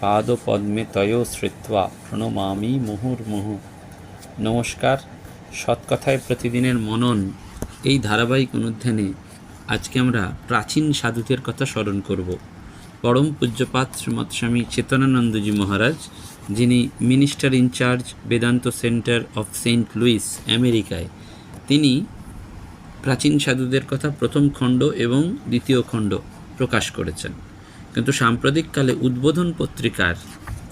পাদপদ্মে তয় শ্রিত্বা প্রণমামি মুহুর্মুহু নমস্কার সৎকথায় প্রতিদিনের মনন এই ধারাবাহিক অনুধ্যানে আজকে আমরা প্রাচীন সাধুদের কথা স্মরণ করব। পরম পূজ্যপাত শ্রীমৎ স্বামী চেতনানন্দজি মহারাজ, যিনি minister in charge Vedanta centre of Saint Louis আমেরিকায়। তিনি প্রাচীন সাধুদের কথা প্রথম খণ্ড এবং দ্বিতীয় খণ্ড প্রকাশ করেছেন। কিন্তু সাম্প্রতিককালে উদ্বোধন পত্রিকার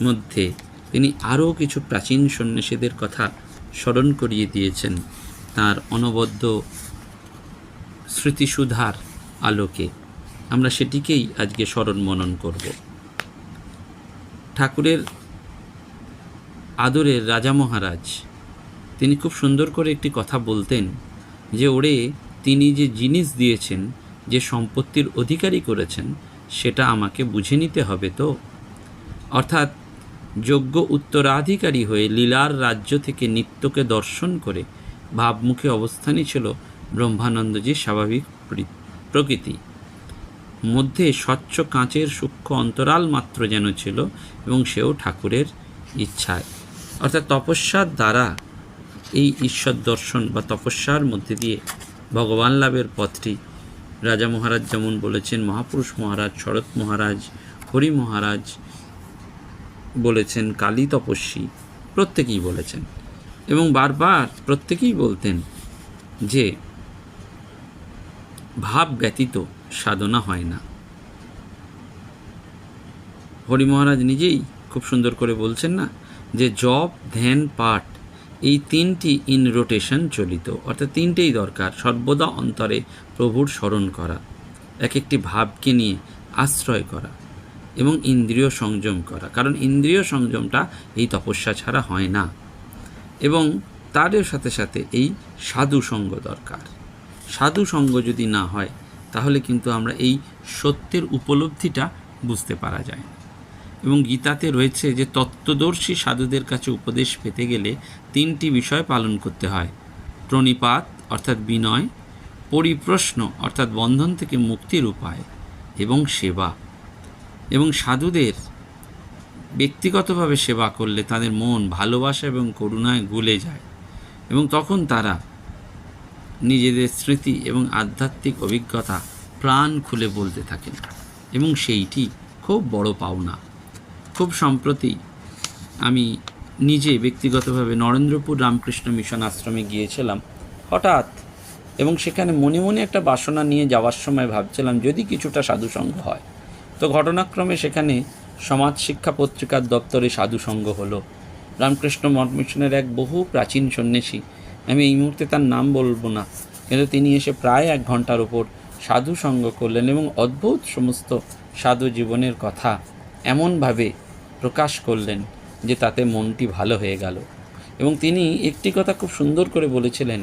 মধ্যে তিনি আরও কিছু প্রাচীন সন্ন্যাসীদের কথা স্মরণ করিয়ে দিয়েছেন তার অনবদ্য স্মৃতিসুধার আলোকে। আমরা সেটিকেই আজকে স্মরণ মনন করব। ঠাকুরের আদরের রাজা মহারাজ, তিনি খুব সুন্দর করে একটি কথা বলতেন যে, ওরে, তিনি যে জিনিস দিয়েছেন, যে সম্পত্তির অধিকারী করেছেন সেটা আমাকে বুঝে নিতে হবে তো। অর্থাৎ যোগ্য উত্তরাধিকারী হয়ে লীলার রাজ্য থেকে নিত্যকে দর্শন করে ভাবমুখে অবস্থানই ছিল ব্রহ্মানন্দজির স্বাভাবিক প্রকৃতি। মধ্যে স্বচ্ছ কাঁচের সূক্ষ্ম অন্তরাল মাত্র যেন ছিল এবং সেও ঠাকুরের ইচ্ছায়। অর্থাৎ তপস্যার দ্বারা এই ঈশ্বর দর্শন বা তপস্যার মধ্যে দিয়ে ভগবান লাভের পথটি রাজা মহারাজ যেমন বলেছেন, মহাপুরুষ মহারাজ, শরৎ মহারাজ, হরি মহারাজ বলেছেন, কালী তপস্বী প্রত্যেকেই বলেছেন এবং বারবার প্রত্যেকেই বলতেন যে ভাব ব্যতীত সাধনা হয় না। হরি মহারাজ নিজেই খুব সুন্দর করে বলছেন না যে জপ, ধ্যান, পাঠ এই তিনটি ইন রোটেশন চলিত, অর্থাৎ তিনটেই দরকার, সর্বদা অন্তরে প্রভুর স্মরণ করা এক একটি ভাবকে নিয়ে আশ্রয় করা এবং ইন্দ্রিয় সংযম করা, কারণ ইন্দ্রিয় সংযমটা এই তপস্যা ছাড়া হয় না। এবং তারও সাথে সাথে এই সাধু সঙ্গ দরকার। সাধু সঙ্গ যদি না হয়, তাহলে কিন্তু আমরা এই সত্যের উপলব্ধিটা বুঝতে পারা যায় এবং গীতাতে রয়েছে যে তত্ত্বদর্শী সাধুদের কাছে উপদেশ পেতে গেলে তিনটি বিষয় পালন করতে হয়। প্রণিপাত, অর্থাৎ বিনয়, পরিপ্রশ্ন, অর্থাৎ বন্ধন থেকে মুক্তির উপায়, এবং সেবা। এবং সাধুদের ব্যক্তিগতভাবে সেবা করলে তাদের মন ভালোবাসা এবং করুণায় গুলে যায়, এবং তখন তারা নিজেদের স্মৃতি এবং আধ্যাত্মিক অভিজ্ঞতা প্রাণ খুলে বলতে থাকেন। এবং সেইটি খুব বড় পাওনা। খুব সম্প্রতি আমি নিজে ব্যক্তিগতভাবে নরেন্দ্রপুর রামকৃষ্ণ মিশন আশ্রমে গিয়েছিলাম, হঠাৎ এবং সেখানে মনে মনে একটা বাসনা নিয়ে যাওয়ার সময় ভাবছিলাম, যদি কিছুটা সাধুসঙ্গ হয়। তো ঘটনাক্রমে সেখানে সমাজ শিক্ষা পত্রিকার দপ্তরে সাধুসঙ্গ হলো। রামকৃষ্ণ মঠ মিশনের এক বহু প্রাচীন সন্ন্যাসী, আমি এই মুহূর্তে তার নাম বলব না, কিন্তু তিনি এসে প্রায় এক ঘণ্টার ওপর সাধু সঙ্গ করলেন এবং অদ্ভুত সমস্ত সাধু জীবনের কথা এমনভাবে প্রকাশ করলেন যে তাতে মনটি ভালো হয়ে গেল। এবং তিনি একটি কথা খুব সুন্দর করে বলেছিলেন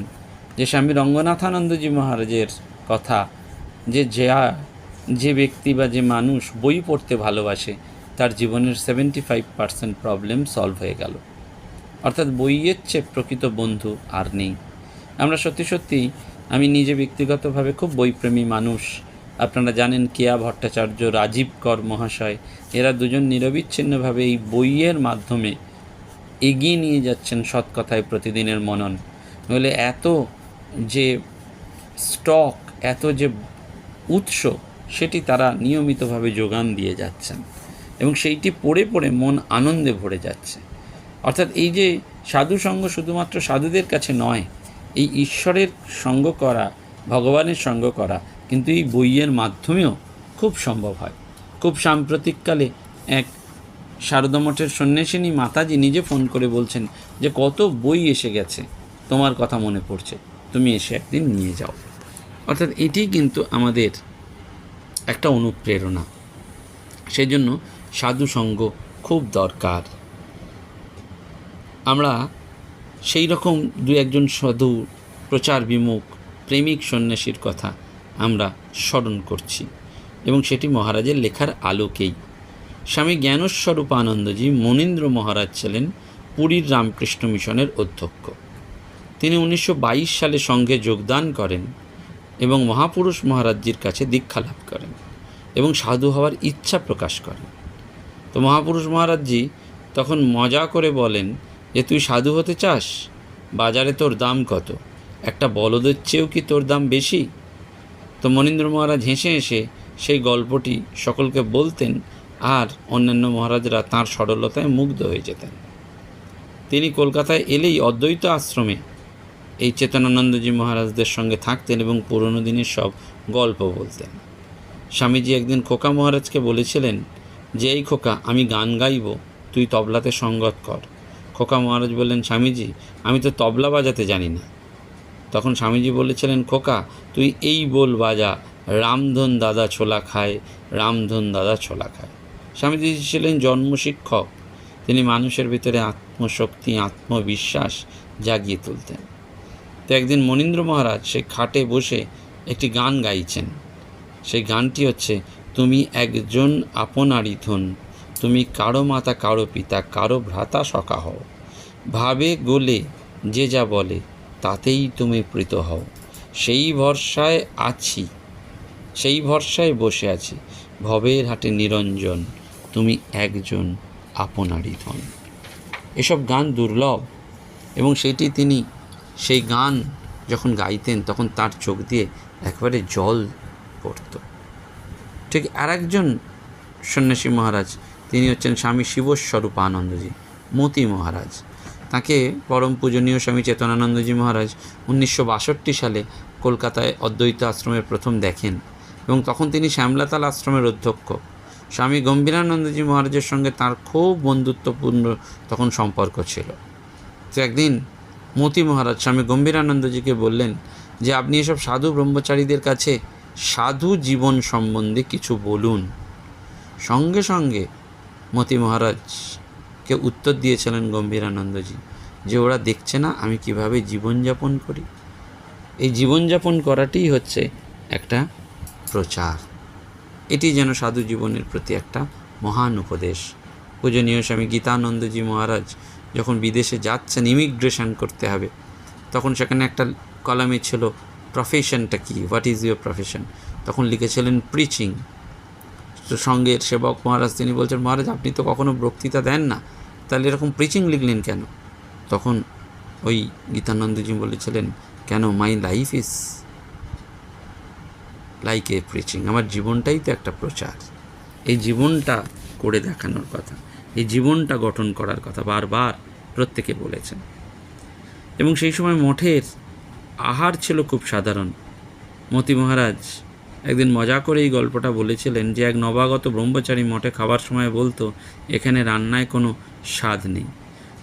যে, স্বামী রঙ্গনাথানন্দজি মহারাজের কথা, যে যা, যে ব্যক্তি বা যে মানুষ বই পড়তে ভালোবাসে, তার জীবনের seventy five percent problem solve হয়ে গেল। অর্থাৎ বইয়ের চেয়ে প্রকৃত বন্ধু আর নেই। আমরা সত্যি সত্যি, আমি নিজে ব্যক্তিগতভাবে খুব বইপ্রেমী মানুষ আপনারা জানেন কেয়া ভট্টাচার্য, রাজীব কর মহাশয়, এরা দুজন নিরবিচ্ছিন্নভাবে এই বইয়ের মাধ্যমে এগিয়ে নিয়ে যাচ্ছেন সৎ কথায় প্রতিদিনের মনন। নইলে এত যে স্টক, এত যে উৎস, সেটি তারা নিয়মিতভাবে যোগান দিয়ে যাচ্ছেন এবং সেইটি পড়ে পড়ে মন আনন্দে ভরে যাচ্ছে। অর্থাৎ এই যে সাধু সঙ্গ শুধুমাত্র সাধুদের কাছে নয়, এই ঈশ্বরের সঙ্গ করা, ভগবানের সঙ্গ করা কিন্তু এই বইয়ের মাধ্যমেও খুব সম্ভব হয়। খুব সাম্প্রতিককালে এক শারদা মঠের সন্ন্যাসিনী মাতাজি নিজে ফোন করে বলছেন যে, কত বই এসে গেছে, তোমার কথা মনে পড়ছে, তুমি এসে একদিন নিয়ে যাও। অর্থাৎ এটি কিন্তু আমাদের একটা অনুপ্রেরণা। সেজন্য সাধু সঙ্গ খুব দরকার। আমরা সেই রকম দু একজন সাধু প্রচার বিমুখ, প্রেমিক সন্ন্যাসীর কথা স্মরণ করছি। এবং সেটি মহারাজের লেখার আলোকেই। স্বামী জ্ঞানস্বরূপ আনন্দজি মনীন্দ্র মহারাজ ছিলেন পুরীর রামকৃষ্ণ মিশনের অধ্যক্ষ। তিনি উনিশশো বাইশ সালে সঙ্গে যোগদান করেন এবং মহাপুরুষ মহারাজজির কাছে দীক্ষা লাভ করেন এবং সাধু হওয়ার ইচ্ছা প্রকাশ করেন। তো মহাপুরুষ মহারাজজি তখন মজা করে বলেন যে তুই সাধু হতে চাস? বাজারে তোর দাম কত? একটা বলদের চেয়েও কি তোর দাম বেশি? তো মনীন্দ্র মহারাজ হেসে হেসে সেই গল্পটি সকলকে বলতেন আর অন্যান্য মহারাজরা তাঁর সরলতায় মুগ্ধ হয়ে যেতেন। তিনি কলকাতায় এলেই অদ্বৈত আশ্রমে এই চেতনানন্দজি মহারাজদের সঙ্গে থাকতেন এবং পুরনো দিনের সব গল্প বলতেন। স্বামীজি একদিন খোকা মহারাজকে বলেছিলেন, যে এই খোকা, আমি গান গাইব, তুই তবলাতে সঙ্গত কর। খোকা মহারাজ বললেন, স্বামীজি, আমি তো তবলা বাজাতে জানি না। তখন স্বামীজি বলেছিলেন, খোকা, তুই এই বল বাজা, রামধন দাদা ছোলা খায়, রামধন দাদা ছোলা খায়। স্বামীজি ছিলেন জন্মশিক্ষক, তিনি মানুষের ভিতরে আত্মশক্তি, আত্মবিশ্বাস জাগিয়ে তুলতেন। তো একদিন মনীন্দ্র মহারাজ সেই খাটে বসে একটি গান গাইছেন। সেই গানটি হচ্ছে, তুমি একজন আপনারই ধন, তুমি কারও মাতা, কারও পিতা, কারও ভ্রাতা সখা হও। ভাবে গোলে যে যা বলে তাতেই তুমি প্রীত হও। সেই ভরসায় আছি, সেই ভরসায় বসে আছি। ভবের হাটে নিরঞ্জন, তুমি একজন আপনারই ধন। এসব গান দুর্লভ, এবং সেটি তিনি সেই গান যখন গাইতেন, তখন তার চোখ দিয়ে একবারে জল পড়ত। ঠিক আর একজন সন্ন্যাসী মহারাজ, তিনি হচ্ছেন স্বামী শিবস্বরূপ আনন্দজি মতি মহারাজ। তাকে পরম পূজনীয় স্বামী চেতনানন্দজি মহারাজ উনিশশো বাষট্টি সালে কলকাতায় অদ্বৈত আশ্রমের প্রথম দেখেন এবং তখন তিনি শ্যামলাতাল আশ্রমের অধ্যক্ষ। স্বামী গম্ভীরানন্দজি মহারাজের সঙ্গে তার খুব বন্ধুত্বপূর্ণ তখন সম্পর্ক ছিল। তো একদিন মতি মহারাজ স্বামী গম্ভীরানন্দজিকে বললেন যে, আপনি এসব সাধু ব্রহ্মচারীদের কাছে সাধু জীবন সম্বন্ধে কিছু বলুন। সঙ্গে সঙ্গে মতি মহারাজকে উত্তর দিয়েছিলেন গম্ভীরানন্দজি যে ওরা দেখছে না আমি কীভাবে জীবনযাপন করি। এই জীবনযাপন করাটাই হচ্ছে একটা প্রচার। এটি যেন সাধু জীবনের প্রতি একটা মহান উপদেশ। পূজনীয় স্বামী গীতানন্দজি মহারাজ যখন বিদেশে যাচ্ছেন ইমিগ্রেশন করতে হবে, তখন সেখানে একটা কলামে ছিল প্রফেশনটা কি? হোয়াট ইজ ইউর প্রফেশন তখন লিখেছিলেন প্রিচিং তো সঙ্গের সেবক মহারাজ তিনি বলছেন, মহারাজ, আপনি তো কখনো বক্তৃতা দেন না। তাহলে এরকম প্রিচিং লিখলেন কেন? তখন ওই গীতানন্দজি বলেছিলেন, কেন? My life is like a preaching আমার জীবনটাই তো একটা প্রচার। এই জীবনটা করে দেখানোর কথা, এই জীবনটা গঠন করার কথা বারবার প্রত্যেকে বলেছেন। এবং সেই সময় মঠের আহার ছিল খুব সাধারণ। মতি মহারাজ একদিন মজা করে এই গল্পটা বলেছিলেন যে এক নবাগত ব্রহ্মচারী মঠে খাবার সময় বলতো, এখানে রান্নায় কোনো স্বাদ নেই।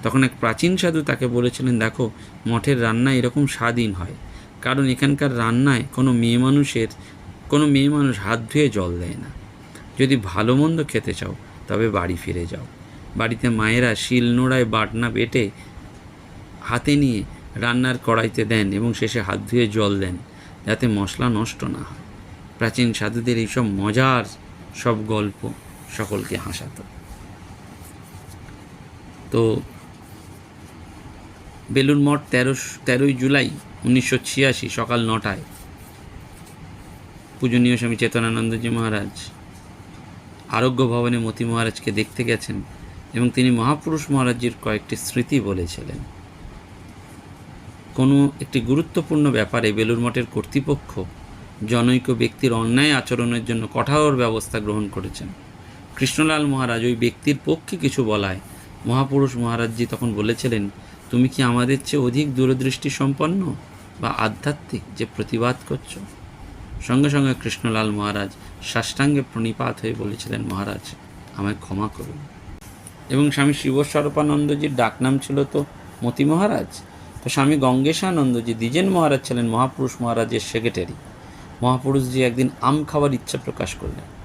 তখন এক প্রাচীন সাধু তাকে বলেছিলেন, দেখো, মঠের রান্না এরকম স্বাদহীন হয়। কারণ এখানকার রান্নায় কোনো মেয়ে মানুষের, কোনো মেয়ে মানুষ হাত ধুয়ে জল দেয় না। যদি ভালো মন্দ খেতে চাও, তবে বাড়ি ফিরে যাও। বাড়িতে মায়েরা শিল নোড়ায় বাটনা বেটে হাতে নিয়ে রান্নার কড়াইতে দেন এবং শেষে হাত ধুয়ে জল দেন, যাতে মশলা নষ্ট না হয়। প্রাচীন সাধুদের এইসব মজার সব গল্প সকলকে হাসাতো। তো বেলুন মঠ তেরো, তেরোই জুলাই উনিশশো ছিয়াশি সকাল নটায়। পূজনীয় স্বামী চেতনানন্দজি মহারাজ আরোগ্য ভবনে মতি মহারাজকে দেখতে গেছেন এবং তিনি মহাপুরুষ মহারাজজির কয়েকটি স্মৃতি বলেছিলেন। কোনো একটি গুরুত্বপূর্ণ ব্যাপারে বেলুর মঠের কর্তৃপক্ষ জনৈক ব্যক্তির অন্যায় আচরণের জন্য কঠোর ব্যবস্থা গ্রহণ করেছেন। কৃষ্ণলাল মহারাজ ওই ব্যক্তির পক্ষে কিছু বলায়। মহাপুরুষ মহারাজজি তখন বলেছিলেন, তুমি কি আমাদের চেয়ে অধিক দূরদৃষ্টি সম্পন্ন বা আধ্যাত্মিক যে প্রতিবাদ করছ? সঙ্গে সঙ্গে কৃষ্ণলাল মহারাজ সাষ্টাঙ্গে প্রণিপাত হয়ে বলেছিলেন, মহারাজ, আমায় ক্ষমা করুন এবং স্বামী শিবস্বরূপানন্দজির ডাকনাম ছিল তো মতি মহারাজ? তো স্বামী গঙ্গেশানন্দজি দ্বিজেন মহারাজ ছিলেন মহাপুরুষ মহারাজের সেক্রেটারি। মহাপুরুষজি একদিন আম খাওয়ার ইচ্ছা প্রকাশ করলেন।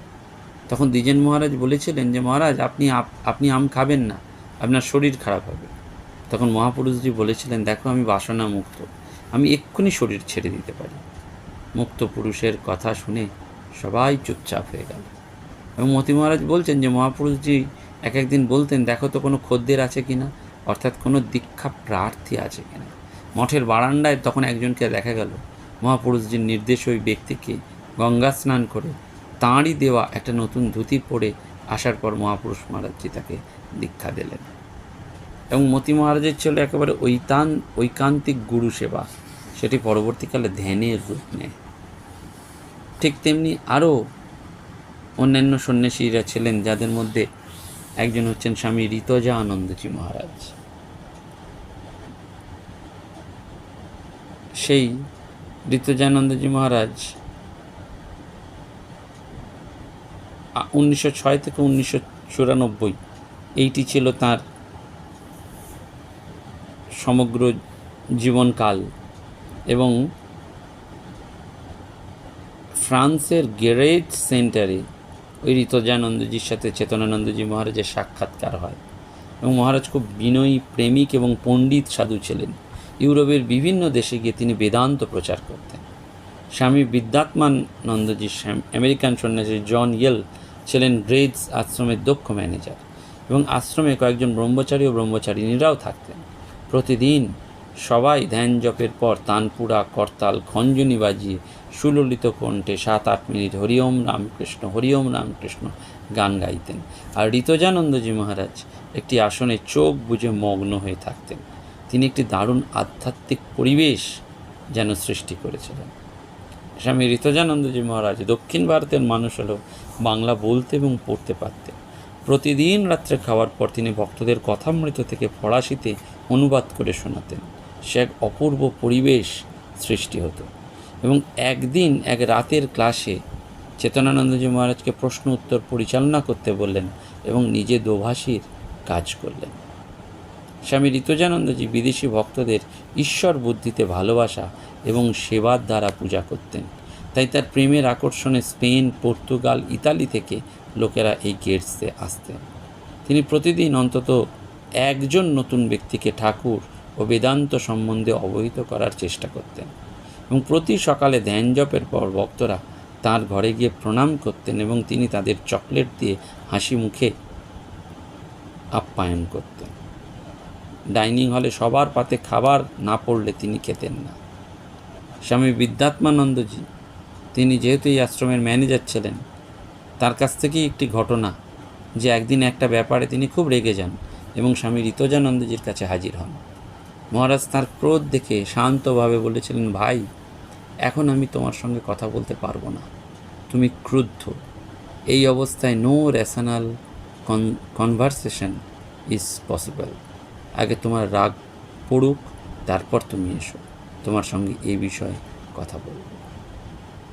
তখন দ্বিজেন মহারাজ বলেছিলেন যে, মহারাজ, আপনি আপনি আম খাবেন না, আপনার শরীর খারাপ হবে। তখন মহাপুরুষজি বলেছিলেন, দেখো, আমি বাসনা মুক্ত আমি এক্ষুনি শরীর ছেড়ে দিতে পারি। মুক্ত পুরুষের কথা শুনে সবাই চুপচাপ হয়ে গেল। এবং মতি মহারাজ বলছেন যে, মহাপুরুষজি, এক একদিন বলতেন, দেখো তো কোনো খদ্দের আছে কিনা অর্থাৎ কোনো দীক্ষা প্রার্থী আছে কিনা মঠের বারান্দায় তখন একজনকে দেখা গেল। মহাপুরুষজির নির্দেশ ওই ব্যক্তিকে গঙ্গা স্নান করে তাঁরই দেওয়া একটা নতুন ধুতি পরে আসার পর মহাপুরুষ মহারাজজি তাকে দীক্ষা দিলেন। এবং মতি মহারাজের ছিল একেবারে ঐতান, ঐকান্তিক গুরু সেবা, সেটি পরবর্তীকালে ধ্যানের রূপ নেয়। ঠিক তেমনি আরও অন্যান্য সন্ন্যাসীরা ছিলেন যাদের মধ্যে একজন হচ্ছেন স্বামী ঋতজা আনন্দজি মহারাজ। সেই ঋতজানন্দজি মহারাজ উনিশশো ছয় থেকে উনিশশো চুরানব্বই, এইটি ছিল তার সমগ্র জীবনকাল এবং ফ্রান্সের গেরেট সেন্টারে ওই ঋতজানন্দজির সাথে চেতনানন্দজি মহারাজের সাক্ষাৎকার হয় এবং মহারাজ খুব বিনয়ী, প্রেমিক এবং পণ্ডিত সাধু ছিলেন। ইউরোপের বিভিন্ন দেশে গিয়ে তিনি বেদান্ত প্রচার করতেন। স্বামী বিদ্যাত্মানন্দজি, স্বাম- আমেরিকান সন্ন্যাসী জন ইয়েল ছিলেন গ্রেডস আশ্রমের দক্ষ ম্যানেজার এবং আশ্রমে কয়েকজন ব্রহ্মচারী ও ব্রহ্মচারিণীরাও থাকতেন। প্রতিদিন সবাই ধ্যান জপের পর তানপুরা, করতাল খঞ্জনি বাজিয়ে সুললিত কণ্ঠে সাত আট মিনিট হরিওম রামকৃষ্ণ হরিওম রামকৃষ্ণ গান গাইতেন। আর ঋতজানন্দজি মহারাজ একটি আসনে চোখ বুজে মগ্ন হয়ে থাকতেন। তিনি একটি দারুণ আধ্যাত্মিক পরিবেশ যেন সৃষ্টি করেছিলেন। স্বামী ঋতজানন্দজি মহারাজ দক্ষিণ ভারতের মানুষ হলেও বাংলা বলতে এবং পড়তে পারতেন। প্রতিদিন রাত্রে খাওয়ার পর তিনি ভক্তদের কথামৃত থেকে ফরাসিতে অনুবাদ করে শোনাতেন। সে এক অপূর্ব পরিবেশ সৃষ্টি হতো এবং একদিন এক রাতের ক্লাসে চেতনানন্দজি মহারাজকে প্রশ্ন উত্তর পরিচালনা করতে বললেন এবং নিজে দোভাষীর কাজ করলেন। স্বামী ঋতজানন্দজি বিদেশি ভক্তদের ঈশ্বর বুদ্ধিতে ভালোবাসা এবং সেবার দ্বারা পূজা করতেন। তাই তার প্রেমের আকর্ষণে স্পেন, পর্তুগাল, ইতালি থেকে লোকেরা এই গেটসে আসতেন। তিনি প্রতিদিন অন্তত একজন নতুন ব্যক্তিকে ঠাকুর ও বেদান্ত সম্বন্ধে অবহিত করার চেষ্টা করতেন এবং প্রতি সকালে ধ্যান জপের পর ভক্তরা তার ঘরে গিয়ে প্রণাম করতেন এবং তিনি তাদের চকলেট দিয়ে হাসি মুখে আপ্যায়ন করতেন। ডাইনিং হলে সবার পাতে খাবার না পড়লে তিনি খেতেন না। স্বামী বিদ্যাত্মানন্দজি, তিনি যেহেতু এই আশ্রমের ম্যানেজার ছিলেন, তার কাছ থেকেই একটি ঘটনা যে একদিন একটা ব্যাপারে তিনি খুব রেগে যান এবং স্বামী ঋতজানন্দজির কাছে হাজির হন। মহারাজ তার ক্রোধ দেখে শান্তভাবে বলেছিলেন, ভাই, এখন আমি তোমার সঙ্গে কথা বলতে পারব না। তুমি ক্রুদ্ধ। এই অবস্থায় no rational conversation is possible আগে তোমার রাগ পড়ুক, তারপর তুমি এসো। তোমার সঙ্গে এই বিষয়ে কথা বলব।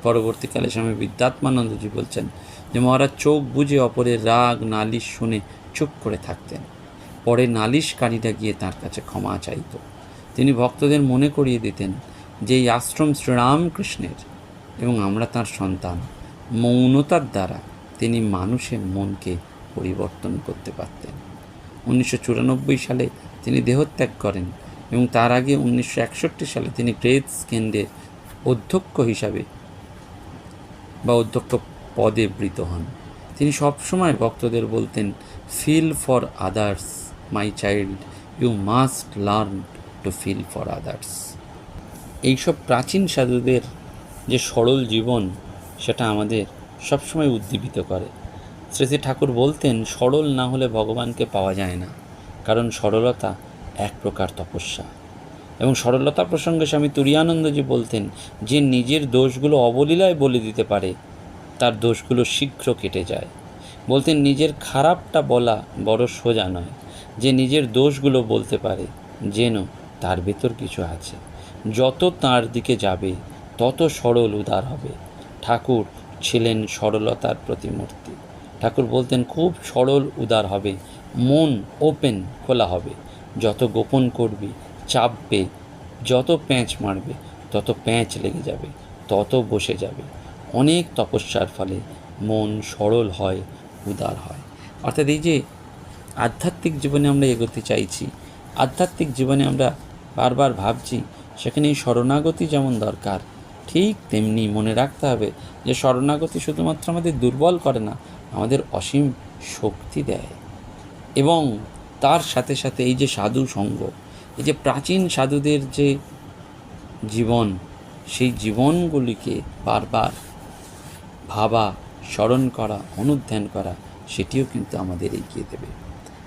পরবর্তীকালে স্বামী বিদ্যাত্মানন্দজি বলছেন যে, মহারাজ চোখ বুঝে অপরের রাগ, নালিশ শুনে চুপ করে থাকতেন। পরে নালিশকারীরা গিয়ে তার কাছে ক্ষমা চাইত। তিনি ভক্তদের মনে করিয়ে দিতেন যে, এই আশ্রম শ্রীরামকৃষ্ণের এবং আমরা তার সন্তান। মৌনতার দ্বারা তিনি মানুষের মনকে পরিবর্তন করতে পারতেন। উনিশশো চুরানব্বই সালে তিনি দেহত্যাগ করেন এবং তার আগে উনিশশো একষট্টি সালে তিনি গ্রেটস কেন্দ্রের অধ্যক্ষ হিসাবে বা অধ্যক্ষ পদে বৃত হন। তিনি সবসময় ভক্তদের বলতেন feel for others my child you must learn to feel for others এইসব প্রাচীন সাধুদের যে সরল জীবন, সেটা আমাদের সবসময় উদ্দীপিত করে। শ্রী শ্রী ঠাকুর বলতেন, সরল না হলে ভগবানকে পাওয়া যায় না, কারণ সরলতা এক প্রকার তপস্যা। এবং সরলতা প্রসঙ্গে স্বামী তুরিয়ানন্দজি বলতেন, যে নিজের দোষগুলো অবলীলায় বলে দিতে পারে, তার দোষগুলো শীঘ্র কেটে যায়। বলতেন, নিজের খারাপটা বলা বড় সোজা নয়, যে নিজের দোষগুলো বলতে পারে, যেন তার ভেতর কিছু আছে। যত তার দিকে যাবে, তত সরল উদার হবে। ঠাকুর ছিলেন সরলতার প্রতিমূর্তি। ঠাকুর বলতেন, খুব সরল উদার হবে, মন ওপেন খোলা হবে। যত গোপন করবি, চাপবে, যত প্যাঁচ মারবে, তত প্যাঁচ লেগে যাবে, তত বসে যাবে। অনেক তপস্যার ফলে মন সরল হয়, উদার হয়। অর্থাৎ এই যে আধ্যাত্মিক জীবনে আমরা এগোতে চাইছি, আধ্যাত্মিক জীবনে আমরা বারবার ভাবছি, সেখানে এই শরণাগতি যেমন দরকার, ঠিক তেমনি মনে রাখতে হবে যে শরণাগতি শুধুমাত্র আমাদের দুর্বল করে না আমাদের অসীম শক্তি দেয়। এবং তার সাথে সাথে এই যে সাধু সঙ্গ, এই যে প্রাচীন সাধুদের যে জীবন, সেই জীবনগুলিকে বারবার ভাবা, স্মরণ করা, অনুধ্যান করা, সেটিও কিন্তু আমাদের এগিয়ে দেবে।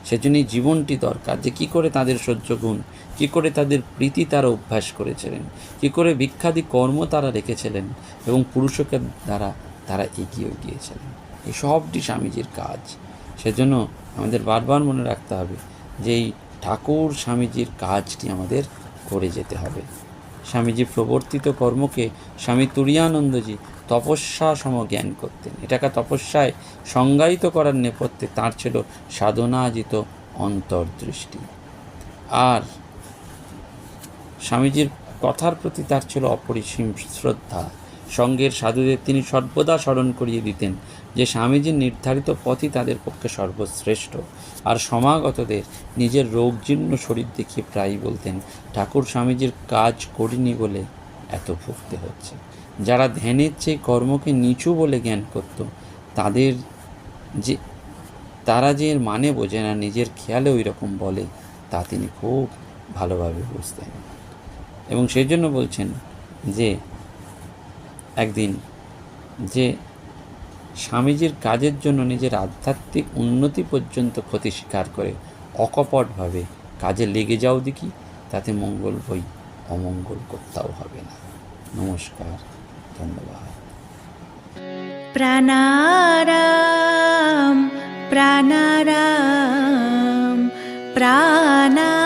সেজন্য এই জীবনটি দরকার যে কি করে তাদের সহ্য গুণ, কী করে তাদের প্রীতি তারা অভ্যাস করেছিলেন, কী করে বিখ্যাতি কর্ম তারা রেখেছিলেন এবং পুরুষকে দ্বারা তারা এগিয়ে গিয়েছিলেন। এই সবটি স্বামীজির কাজ। সেজন্য আমাদের বারবার মনে রাখতে হবে যে এই ঠাকুর স্বামীজির কাজটি আমাদের করে যেতে হবে। স্বামীজি প্রবর্তিত কর্মকে স্বামী তুরিয়ানন্দজি তপস্যা সম জ্ঞান করতেন। এটাকে তপস্যায় সংজ্ঞায়িত করার নেপথ্যে তার ছিল সাধনাজিত অন্তর্দৃষ্টি। আর স্বামীজির কথার প্রতি তার ছিল অপরিসীম শ্রদ্ধা। সঙ্গের সাধুদের তিনি সর্বদা স্মরণ করিয়ে দিতেন যে স্বামীজির নির্ধারিত পথই তাদের পক্ষে সর্বশ্রেষ্ঠ। আর সমাগতদের নিজের রোগজীর্ণ শরীর দেখিয়ে প্রায়ই বলতেন, ঠাকুর স্বামীজির কাজ করিনি বলে এত ভুগতে হচ্ছে। যারা ধ্যানের চেয়ে কর্মকে নিচু বলে জ্ঞান করত, তাদের যে, তারা যে এর মানে বোঝে না, নিজের খেয়ালে ওই রকম বলে, তা তিনি খুব ভালোভাবে বুঝতেন। এবং সেই জন্য বলছেন যে, একদিন যে স্বামীজির কাজের জন্য নিজের আধ্যাত্মিক উন্নতি পর্যন্ত ক্ষতি স্বীকার করে। অকপটভাবে কাজে লেগে যাও দেখি, তাতে মঙ্গল বই অমঙ্গল করতেও হবে না। নমস্কার, ধন্যবাদ। প্রাণারাম প্রাণারাম প্রাণা